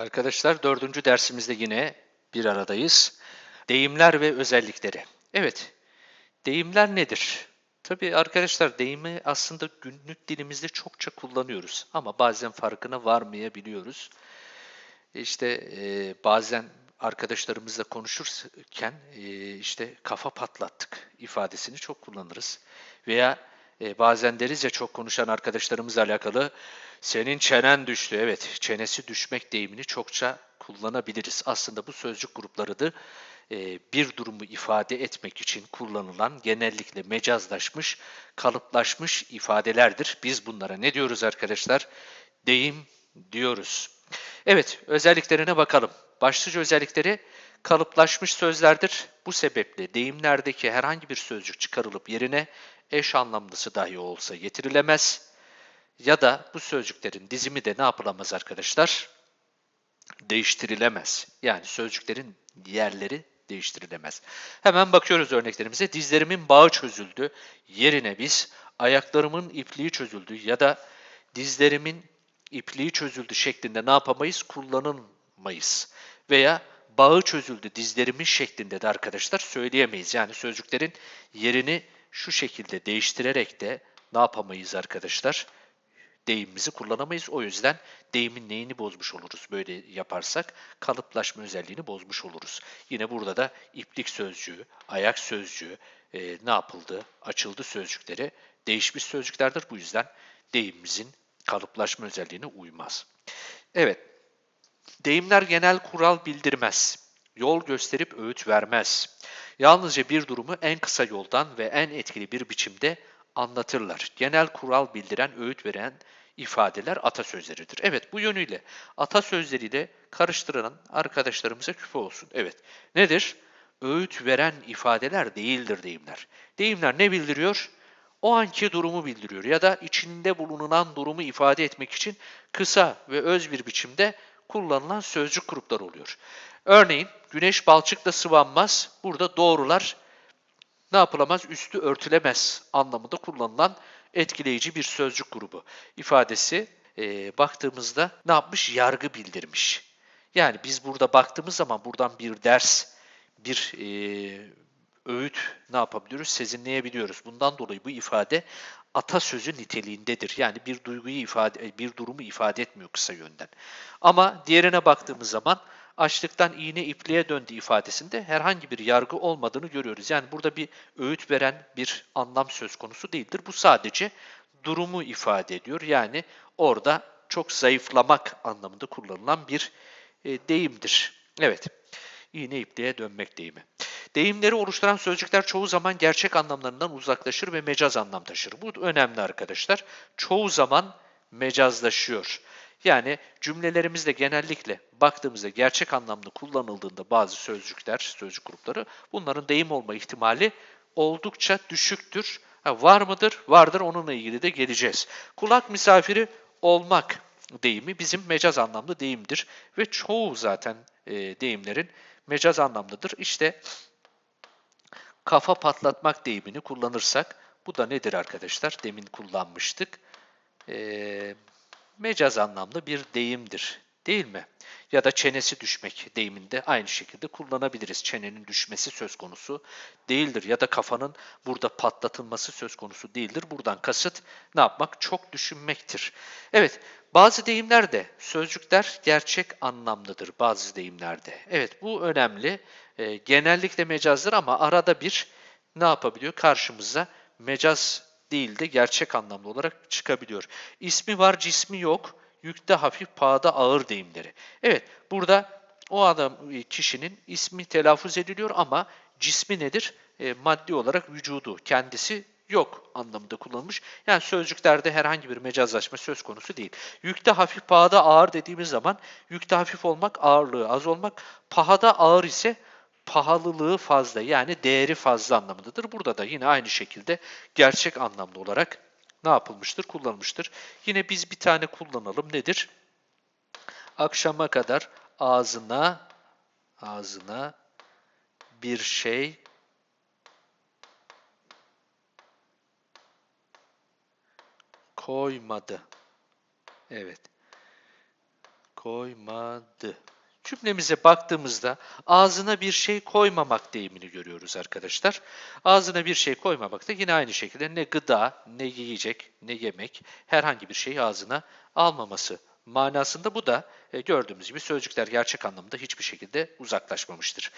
Arkadaşlar dördüncü dersimizde yine bir aradayız. Deyimler ve özellikleri. Evet, deyimler nedir? Tabii arkadaşlar deyimi aslında günlük dilimizde çokça kullanıyoruz ama bazen farkına varmayabiliyoruz. İşte e, bazen arkadaşlarımızla konuşurken e, işte kafa patlattık ifadesini çok kullanırız. Veya e, bazen deriz ya çok konuşan arkadaşlarımızla alakalı senin çenen düştü. Evet çenesi düşmek deyimini çokça kullanabiliriz. Aslında bu sözcük grupları da e, bir durumu ifade etmek için kullanılan genellikle mecazlaşmış, kalıplaşmış ifadelerdir. Biz bunlara ne diyoruz arkadaşlar? Deyim diyoruz. Evet, özelliklerine bakalım. Başlıca özellikleri kalıplaşmış sözlerdir. Bu sebeple deyimlerdeki herhangi bir sözcük çıkarılıp yerine eş anlamlısı dahi olsa getirilemez. Ya da bu sözcüklerin dizimi de ne yapılamaz arkadaşlar? Değiştirilemez. Yani sözcüklerin yerleri değiştirilemez. Hemen bakıyoruz örneklerimize. Dizlerimin bağı çözüldü. Yerine biz ayaklarımın ipliği çözüldü ya da dizlerimin ipliği çözüldü şeklinde ne yapamayız? Kullanılmayız. Veya bağı çözüldü dizlerimin şeklinde de arkadaşlar söyleyemeyiz. Yani sözcüklerin yerini şu şekilde değiştirerek de ne yapamayız arkadaşlar? Deyimimizi kullanamayız. O yüzden deyimin neyini bozmuş oluruz böyle yaparsak? Kalıplaşma özelliğini bozmuş oluruz. Yine burada da iplik sözcüğü, ayak sözcüğü e, ne yapıldı? Açıldı sözcükleri değişmiş sözcüklerdir. Bu yüzden deyimimizin kalıplaşma özelliğine uymaz. Evet, deyimler genel kural bildirmez. Yol gösterip öğüt vermez. Yalnızca bir durumu en kısa yoldan ve en etkili bir biçimde anlatırlar. Genel kural bildiren, öğüt veren ifadeler atasözleridir. Evet bu yönüyle atasözleriyle karıştıran arkadaşlarımıza küfe olsun. Evet nedir? Öğüt veren ifadeler değildir deyimler. Deyimler ne bildiriyor? O anki durumu bildiriyor ya da içinde bulunan durumu ifade etmek için kısa ve öz bir biçimde kullanılan sözcük grupları oluyor. Örneğin güneş balçıkla sıvanmaz. Burada doğrular ne yapılamaz? Üstü örtülemez anlamında kullanılan etkileyici bir sözcük grubu. ifadesi e, baktığımızda ne yapmış? Yargı bildirmiş. Yani biz burada baktığımız zaman buradan bir ders, bir e, öğüt ne yapabiliyoruz? Sezinleyebiliyoruz. Bundan dolayı bu ifade atasözü niteliğindedir. Yani bir duyguyu ifade, bir durumu ifade etmiyor kısa yönden. Ama diğerine baktığımız zaman açlıktan iğne ipliğe döndü ifadesinde herhangi bir yargı olmadığını görüyoruz. Yani burada bir öğüt veren bir anlam söz konusu değildir. Bu sadece durumu ifade ediyor. Yani orada çok zayıflamak anlamında kullanılan bir e, deyimdir. Evet, iğne ipliğe dönmek deyimi. Deyimleri oluşturan sözcükler çoğu zaman gerçek anlamlarından uzaklaşır ve mecaz anlam taşır. Bu önemli arkadaşlar. Çoğu zaman mecazlaşıyor. Yani cümlelerimizde genellikle baktığımızda gerçek anlamda kullanıldığında bazı sözcükler, sözcük grupları bunların deyim olma ihtimali oldukça düşüktür. Ha, var mıdır? Vardır. Onunla ilgili de geleceğiz. Kulak misafiri olmak deyimi bizim mecaz anlamlı deyimdir ve çoğu zaten e, deyimlerin mecaz anlamlıdır. İşte kafa patlatmak deyimini kullanırsak bu da nedir arkadaşlar? Demin kullanmıştık. E, mecaz anlamlı bir deyimdir. Değil mi? Ya da çenesi düşmek deyiminde aynı şekilde kullanabiliriz. Çenenin düşmesi söz konusu değildir. Ya da kafanın burada patlatılması söz konusu değildir. Buradan kasıt ne yapmak? Çok düşünmektir. Evet, bazı deyimlerde sözcükler gerçek anlamlıdır bazı deyimlerde. Evet, bu önemli. E, genellikle mecazdır ama arada bir ne yapabiliyor? Karşımıza mecaz değil de gerçek anlamlı olarak çıkabiliyor. İsmi var, cismi yok. Yükte hafif, pahada ağır deyimleri. Evet, burada o adam kişinin ismi telaffuz ediliyor ama cismi nedir? E, maddi olarak vücudu, kendisi yok anlamında kullanılmış. Yani sözcüklerde herhangi bir mecazlaşma söz konusu değil. Yükte hafif, pahada ağır dediğimiz zaman yükte hafif olmak, ağırlığı az olmak, pahada ağır ise pahalılığı fazla yani değeri fazla anlamındadır. Burada da yine aynı şekilde gerçek anlamlı olarak ne yapılmıştır? Kullanılmıştır. Yine biz bir tane kullanalım. Nedir? Akşama kadar ağzına ağzına bir şey koymadı. Evet. koymadı. Cümlemize baktığımızda ağzına bir şey koymamak deyimini görüyoruz arkadaşlar. Ağzına bir şey koymamak da yine aynı şekilde ne gıda, ne yiyecek, ne yemek herhangi bir şeyi ağzına almaması manasında bu da e, gördüğümüz gibi sözcükler gerçek anlamda hiçbir şekilde uzaklaşmamıştır.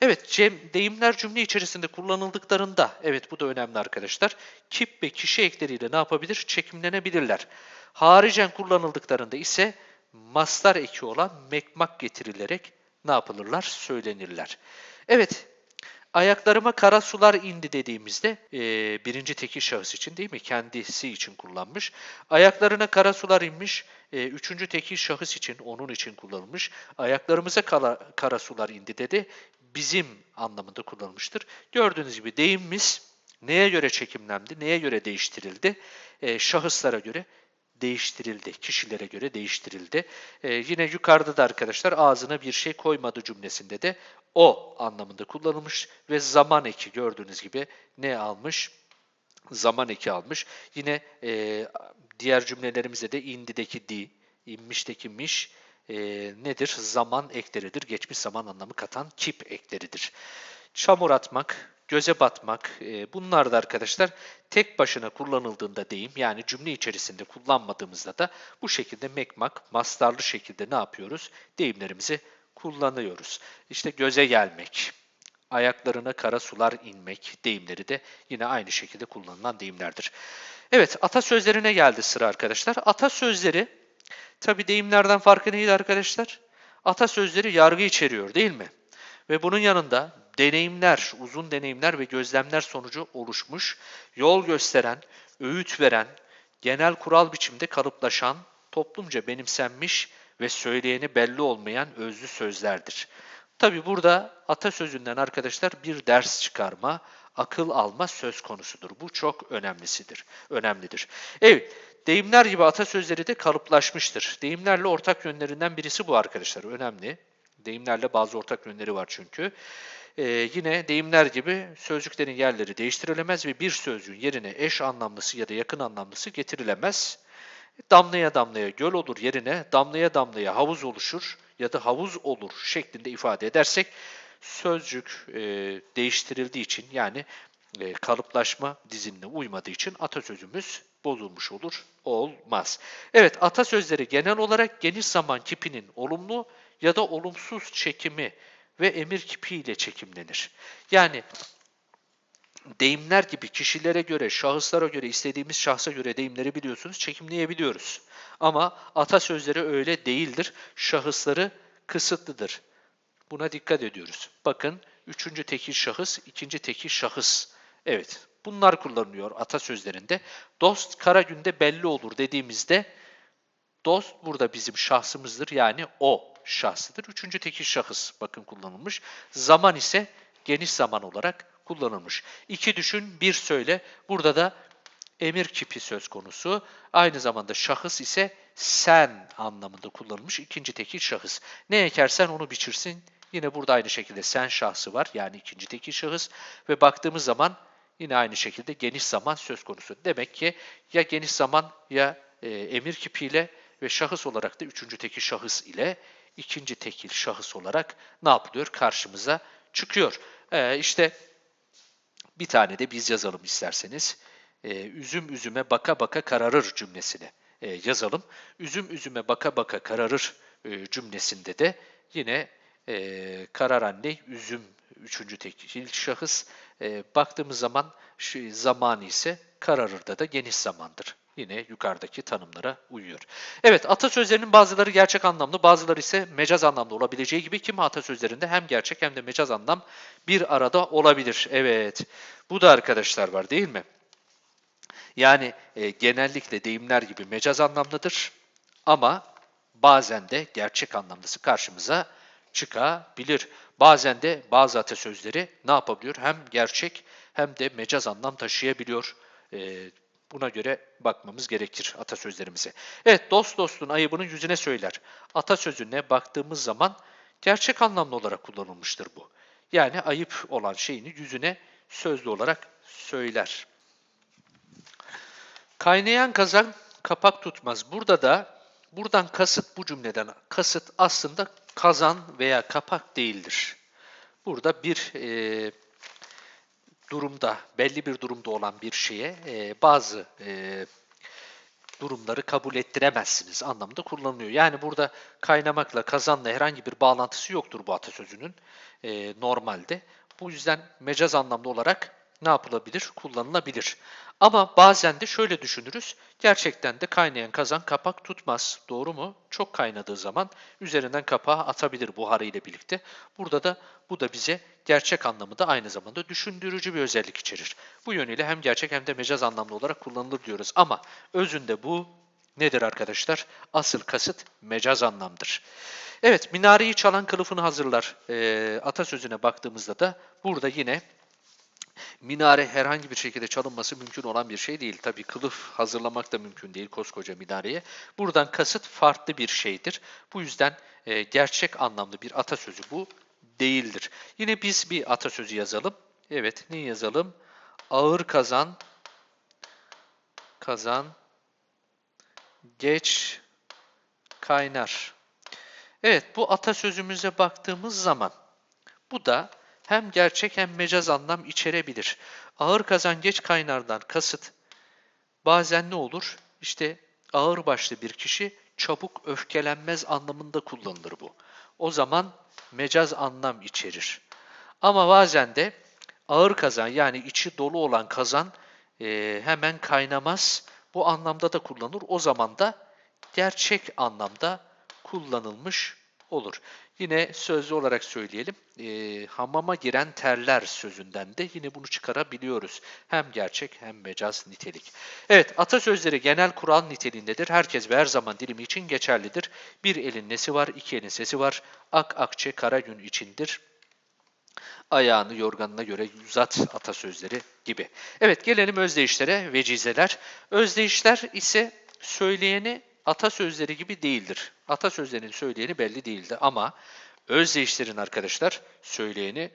Evet, cem, deyimler cümle içerisinde kullanıldıklarında, evet bu da önemli arkadaşlar, kip ve kişi ekleriyle ne yapabilir? Çekimlenebilirler. Haricen kullanıldıklarında ise mastar eki olan mekmak getirilerek ne yapılırlar? Söylenirler. Evet, ayaklarıma kara sular indi dediğimizde e, birinci tekil şahıs için değil mi? Kendisi için kullanmış. Ayaklarına kara sular inmiş. E, üçüncü tekil şahıs için, onun için kullanılmış. Ayaklarımıza kara, kara sular indi dedi. Bizim anlamında kullanılmıştır. Gördüğünüz gibi deyimimiz neye göre çekimlendi, neye göre değiştirildi? E, şahıslara göre değiştirildi. Kişilere göre değiştirildi. Ee, yine yukarıda da arkadaşlar ağzına bir şey koymadı cümlesinde de o anlamında kullanılmış ve zaman eki gördüğünüz gibi ne almış? Zaman eki almış. Yine e, diğer cümlelerimizde de indideki di, inmişteki miş e, nedir? Zaman ekleridir. Geçmiş zaman anlamı katan kip ekleridir. Çamur atmak, göze batmak e, bunlar da arkadaşlar tek başına kullanıldığında deyim yani cümle içerisinde kullanmadığımızda da bu şekilde mekmak, mastarlı şekilde ne yapıyoruz? Deyimlerimizi kullanıyoruz. İşte göze gelmek, ayaklarına kara sular inmek deyimleri de yine aynı şekilde kullanılan deyimlerdir. Evet atasözlerine geldi sıra arkadaşlar. Atasözleri tabi deyimlerden farkı neydi arkadaşlar? Atasözleri yargı içeriyor değil mi? Ve bunun yanında deneyimler, uzun deneyimler ve gözlemler sonucu oluşmuş, yol gösteren, öğüt veren, genel kural biçimde kalıplaşan, toplumca benimsenmiş ve söyleyeni belli olmayan özlü sözlerdir. Tabi burada atasözünden arkadaşlar bir ders çıkarma, akıl alma söz konusudur. Bu çok önemlisidir, önemlidir. Evet, deyimler gibi atasözleri de kalıplaşmıştır. Deyimlerle ortak yönlerinden birisi bu arkadaşlar, önemli. Deyimlerle bazı ortak yönleri var çünkü. Ee, yine deyimler gibi sözcüklerin yerleri değiştirilemez ve bir sözcüğün yerine eş anlamlısı ya da yakın anlamlısı getirilemez. Damlaya damlaya göl olur yerine damlaya damlaya havuz oluşur ya da havuz olur şeklinde ifade edersek sözcük e, değiştirildiği için yani e, kalıplaşma dizinine uymadığı için atasözümüz bozulmuş olur, olmaz. Evet atasözleri genel olarak geniş zaman kipinin olumlu ya da olumsuz çekimi ve emir kipiyle çekimlenir. Yani deyimler gibi kişilere göre, şahıslara göre, istediğimiz şahsa göre deyimleri biliyorsunuz, çekimleyebiliyoruz. Ama atasözleri öyle değildir. Şahısları kısıtlıdır. Buna dikkat ediyoruz. Bakın, üçüncü tekil şahıs, ikinci tekil şahıs. Evet, bunlar kullanılıyor atasözlerinde. Dost kara günde belli olur dediğimizde, dost burada bizim şahsımızdır. Yani o şahsıdır. Üçüncü tekil şahıs bakın kullanılmış. Zaman ise geniş zaman olarak kullanılmış. İki düşün, bir söyle. Burada da emir kipi söz konusu. Aynı zamanda şahıs ise sen anlamında kullanılmış. ikinci tekil şahıs. Ne ekersen onu biçirsin. Yine burada aynı şekilde sen şahsı var. Yani ikinci tekil şahıs. Ve baktığımız zaman yine aynı şekilde geniş zaman söz konusu. Demek ki ya geniş zaman ya e, emir kipiyle ve şahıs olarak da üçüncü tekil şahıs ile ikinci tekil şahıs olarak ne yapılıyor? Karşımıza çıkıyor. Ee, işte bir tane de biz yazalım isterseniz. Ee, üzüm üzüme baka baka kararır cümlesini e, yazalım. Üzüm üzüme baka baka kararır e, cümlesinde de yine e, kararan ne? Üzüm üçüncü tekil şahıs. E, baktığımız zaman şu zamanı ise kararırda da geniş zamandır yine yukarıdaki tanımlara uyuyor. Evet atasözlerinin bazıları gerçek anlamlı bazıları ise mecaz anlamlı olabileceği gibi kimi atasözlerinde hem gerçek hem de mecaz anlam bir arada olabilir. Evet bu da arkadaşlar var değil mi? Yani e, genellikle deyimler gibi mecaz anlamlıdır ama bazen de gerçek anlamlısı karşımıza çıkabilir. Bazen de bazı atasözleri ne yapabiliyor? Hem gerçek hem de mecaz anlam taşıyabiliyor. E, Buna göre bakmamız gerekir atasözlerimize. Evet dost dostun ayıbını yüzüne söyler. Atasözüne baktığımız zaman gerçek anlamlı olarak kullanılmıştır bu. Yani ayıp olan şeyini yüzüne sözlü olarak söyler. Kaynayan kazan kapak tutmaz. Burada da buradan kasıt, bu cümleden kasıt aslında kazan veya kapak değildir. Burada bir e, durumda, belli bir durumda olan bir şeye e, bazı e, durumları kabul ettiremezsiniz anlamında kullanılıyor. Yani burada kaynamakla, kazanla herhangi bir bağlantısı yoktur bu atasözünün e, normalde. Bu yüzden mecaz anlamda olarak ne yapılabilir? Kullanılabilir. Ama bazen de şöyle düşünürüz. Gerçekten de kaynayan kazan kapak tutmaz. Doğru mu? Çok kaynadığı zaman üzerinden kapağı atabilir buharı ile birlikte. Burada da bu da bize gerçek anlamı da aynı zamanda düşündürücü bir özellik içerir. Bu yönüyle hem gerçek hem de mecaz anlamlı olarak kullanılır diyoruz. Ama özünde bu nedir arkadaşlar? Asıl kasıt mecaz anlamdır. Evet, minareyi çalan kılıfını hazırlar e, atasözüne baktığımızda da burada yine minare herhangi bir şekilde çalınması mümkün olan bir şey değil. Tabii kılıf hazırlamak da mümkün değil koskoca minareye. Buradan kasıt farklı bir şeydir. Bu yüzden e, gerçek anlamlı bir atasözü bu değildir. Yine biz bir atasözü yazalım. Evet, ne yazalım? Ağır kazan, kazan, geç kaynar. Evet, bu atasözümüze baktığımız zaman bu da hem gerçek hem mecaz anlam içerebilir. Ağır kazan geç kaynardan kasıt bazen ne olur? İşte ağır başlı bir kişi çabuk öfkelenmez anlamında kullanılır bu. O zaman mecaz anlam içerir. Ama bazen de ağır kazan yani içi dolu olan kazan e, hemen kaynamaz. Bu anlamda da kullanılır. O zaman da gerçek anlamda kullanılmış olur. Yine sözlü olarak söyleyelim. E, hamama giren terler sözünden de yine bunu çıkarabiliyoruz. Hem gerçek hem mecaz nitelik. Evet atasözleri genel kural niteliğindedir. Herkes ve her zaman dilimi için geçerlidir. Bir elin nesi var, iki elin sesi var. Ak akçe kara gün içindir. Ayağını yorganına göre uzat atasözleri gibi. Evet gelelim özdeyişlere, vecizeler. Özdeyişler ise söyleyeni atasözleri gibi değildir. Atasözlerinin söyleyeni belli değildir ama özdeyişlerin arkadaşlar söyleyeni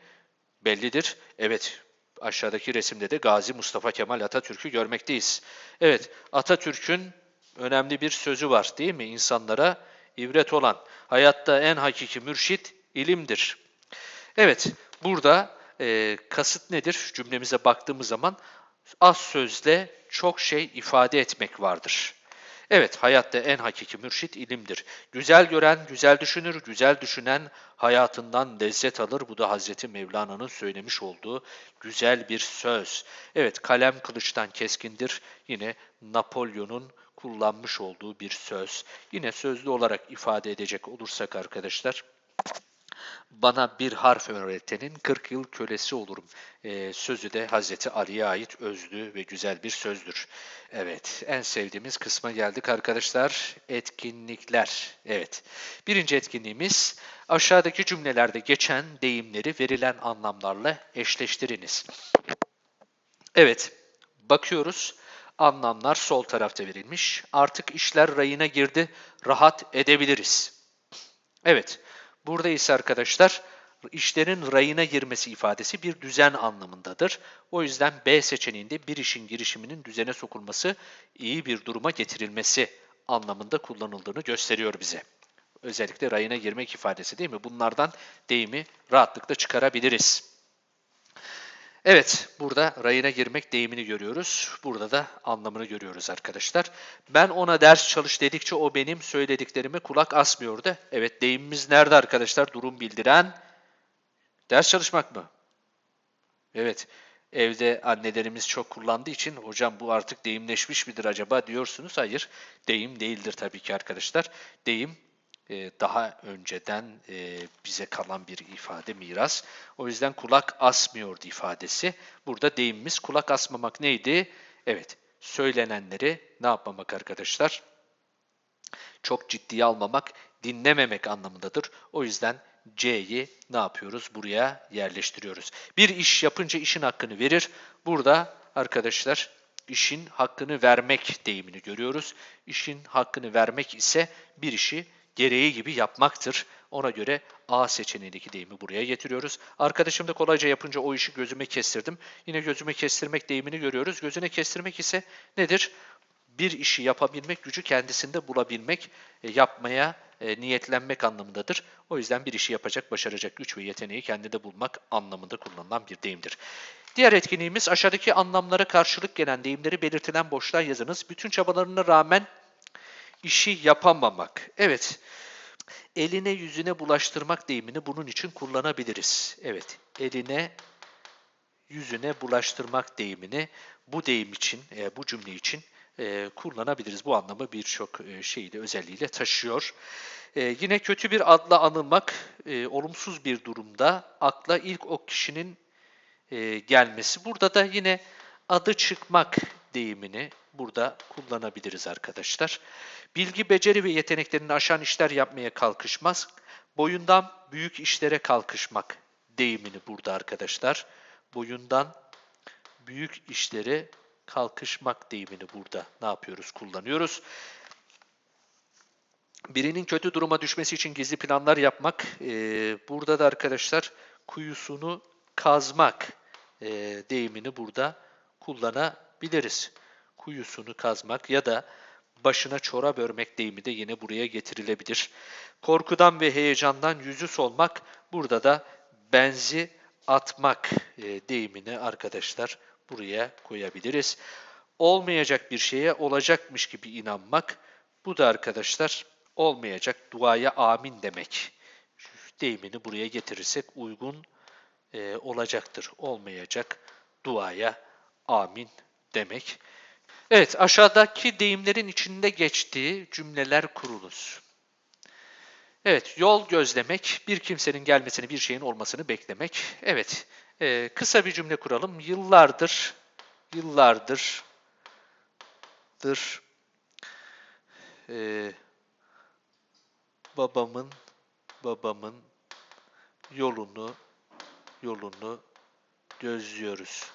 bellidir. Evet aşağıdaki resimde de Gazi Mustafa Kemal Atatürk'ü görmekteyiz. Evet Atatürk'ün önemli bir sözü var değil mi? İnsanlara ibret olan. Hayatta en hakiki mürşit ilimdir. Evet burada e, kasıt nedir? Cümlemize baktığımız zaman az sözle çok şey ifade etmek vardır. Evet, hayatta en hakiki mürşit ilimdir. Güzel gören güzel düşünür, güzel düşünen hayatından lezzet alır. Bu da Hazreti Mevlana'nın söylemiş olduğu güzel bir söz. Evet, kalem kılıçtan keskindir. Yine Napolyon'un kullanmış olduğu bir söz. Yine sözlü olarak ifade edecek olursak arkadaşlar, bana bir harf öğretenin 40 yıl kölesi olurum. Ee, sözü de Hazreti Ali'ye ait özlü ve güzel bir sözdür. Evet, en sevdiğimiz kısma geldik arkadaşlar. Etkinlikler. Evet, birinci etkinliğimiz aşağıdaki cümlelerde geçen deyimleri verilen anlamlarla eşleştiriniz. Evet, bakıyoruz. Anlamlar sol tarafta verilmiş. Artık işler rayına girdi, rahat edebiliriz. Evet, Burada ise arkadaşlar işlerin rayına girmesi ifadesi bir düzen anlamındadır. O yüzden B seçeneğinde bir işin girişiminin düzene sokulması, iyi bir duruma getirilmesi anlamında kullanıldığını gösteriyor bize. Özellikle rayına girmek ifadesi değil mi? Bunlardan deyimi rahatlıkla çıkarabiliriz. Evet, burada rayına girmek deyimini görüyoruz. Burada da anlamını görüyoruz arkadaşlar. Ben ona ders çalış dedikçe o benim söylediklerime kulak asmıyordu. Evet, deyimimiz nerede arkadaşlar? Durum bildiren ders çalışmak mı? Evet, evde annelerimiz çok kullandığı için hocam bu artık deyimleşmiş midir acaba diyorsunuz. Hayır, deyim değildir tabii ki arkadaşlar. Deyim daha önceden e, bize kalan bir ifade, miras. O yüzden kulak asmıyordu ifadesi. Burada deyimimiz kulak asmamak neydi? Evet, söylenenleri ne yapmamak arkadaşlar? Çok ciddiye almamak, dinlememek anlamındadır. O yüzden C'yi ne yapıyoruz? Buraya yerleştiriyoruz. Bir iş yapınca işin hakkını verir. Burada arkadaşlar işin hakkını vermek deyimini görüyoruz. İşin hakkını vermek ise bir işi gereği gibi yapmaktır. Ona göre A seçeneğindeki deyimi buraya getiriyoruz. Arkadaşım da kolayca yapınca o işi gözüme kestirdim. Yine gözüme kestirmek deyimini görüyoruz. Gözüne kestirmek ise nedir? bir işi yapabilmek, gücü kendisinde bulabilmek, e, yapmaya e, niyetlenmek anlamındadır. O yüzden bir işi yapacak, başaracak güç ve yeteneği kendinde bulmak anlamında kullanılan bir deyimdir. Diğer etkinliğimiz aşağıdaki anlamlara karşılık gelen deyimleri belirtilen boşluğa yazınız. Bütün çabalarına rağmen işi yapamamak. Evet, eline yüzüne bulaştırmak deyimini bunun için kullanabiliriz. Evet, eline yüzüne bulaştırmak deyimini bu deyim için, e, bu cümle için e, kullanabiliriz. Bu anlamı birçok e, şeyle, özelliğiyle taşıyor. Yine kötü bir adla anılmak, olumsuz bir durumda akla ilk o kişinin gelmesi. Burada da yine adı çıkmak deyimini burada kullanabiliriz arkadaşlar. Bilgi, beceri ve yeteneklerini aşan işler yapmaya kalkışmaz. Boyundan büyük işlere kalkışmak deyimini burada arkadaşlar. Boyundan büyük işlere kalkışmak deyimini burada ne yapıyoruz? Kullanıyoruz. Birinin kötü duruma düşmesi için gizli planlar yapmak. Ee, burada da arkadaşlar kuyusunu kazmak e, deyimini burada kullanabiliriz. Kuyusunu kazmak ya da başına çorap örmek deyimi de yine buraya getirilebilir. Korkudan ve heyecandan yüzü solmak, burada da benzi atmak e, deyimini arkadaşlar buraya koyabiliriz. Olmayacak bir şeye olacakmış gibi inanmak, bu da arkadaşlar olmayacak duaya amin demek deyimini buraya getirirsek uygun e, olacaktır. Olmayacak duaya amin demek. Evet aşağıdaki deyimlerin içinde geçtiği cümleler kuruluz. Evet yol gözlemek, bir kimsenin gelmesini, bir şeyin olmasını beklemek. Evet e, kısa bir cümle kuralım. Yıllardır, yıllardır, dır, e, babamın, babamın yolunu, yolunu gözlüyoruz.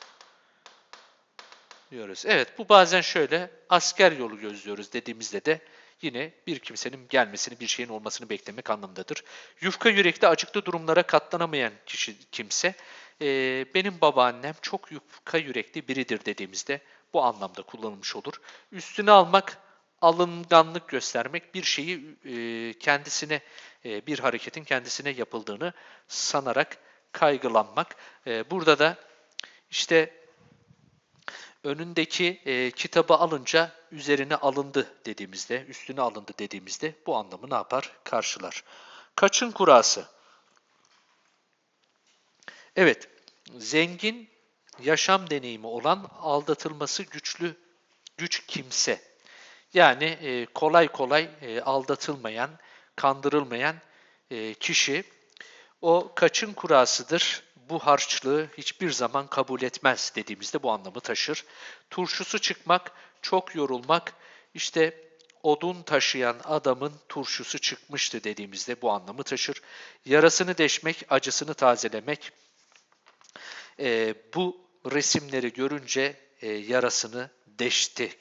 Diyoruz. Evet bu bazen şöyle asker yolu gözlüyoruz dediğimizde de yine bir kimsenin gelmesini, bir şeyin olmasını beklemek anlamındadır. Yufka yürekli acıklı durumlara katlanamayan kişi kimse, e, benim babaannem çok yufka yürekli biridir dediğimizde bu anlamda kullanılmış olur. Üstüne almak, alınganlık göstermek, bir şeyi e, kendisine, e, bir hareketin kendisine yapıldığını sanarak kaygılanmak. E, burada da işte önündeki e, kitabı alınca üzerine alındı dediğimizde, üstüne alındı dediğimizde bu anlamı ne yapar? Karşılar. Kaçın kurası? Evet, zengin yaşam deneyimi olan aldatılması güçlü güç kimse. Yani e, kolay kolay e, aldatılmayan, kandırılmayan e, kişi o kaçın kurasıdır bu harçlığı hiçbir zaman kabul etmez dediğimizde bu anlamı taşır. Turşusu çıkmak, çok yorulmak, işte odun taşıyan adamın turşusu çıkmıştı dediğimizde bu anlamı taşır. Yarasını deşmek, acısını tazelemek. E, bu resimleri görünce e, yarasını deşti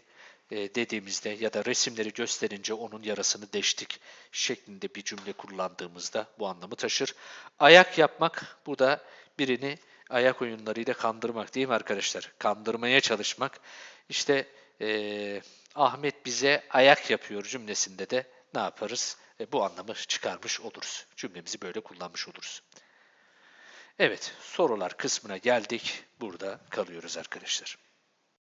e, dediğimizde ya da resimleri gösterince onun yarasını deştik şeklinde bir cümle kullandığımızda bu anlamı taşır. Ayak yapmak bu da birini ayak oyunlarıyla kandırmak değil mi arkadaşlar? Kandırmaya çalışmak. İşte e, Ahmet bize ayak yapıyor cümlesinde de ne yaparız? E, bu anlamı çıkarmış oluruz. Cümlemizi böyle kullanmış oluruz. Evet, sorular kısmına geldik. Burada kalıyoruz arkadaşlar.